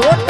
What?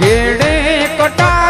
ખેડે કટા